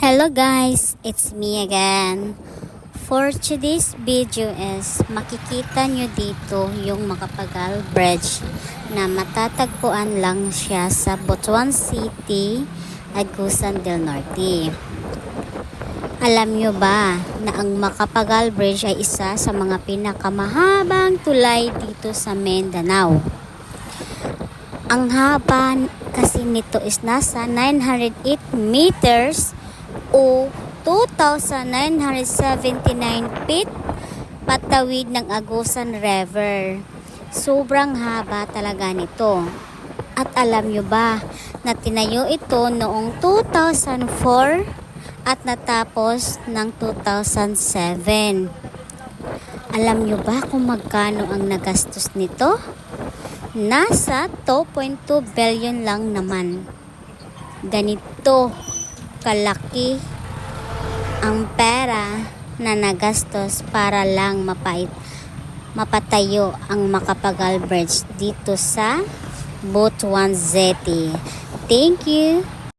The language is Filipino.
Hello guys, it's me again. For today's video is makikita nyo dito yung Makapagal Bridge na matatagpuan lang siya sa Butuan City, Agusan del Norte. Alam nyo ba na ang Makapagal Bridge ay isa sa mga pinakamahabang tulay dito sa Mindanao? Ang haba kasi nito is nasa 908 meters o 2,979 feet patawid ng Agusan River. Sobrang haba talaga nito. At alam nyo ba na tinayo ito noong 2004 at natapos ng 2007. Alam nyo ba kung magkano ang nagastos nito? Nasa 2.2 billion lang naman. Ganito kalaki ang pera na nagastos para lang mapait mapatayo ang Makapagal Bridge dito sa Butuan City. Thank you.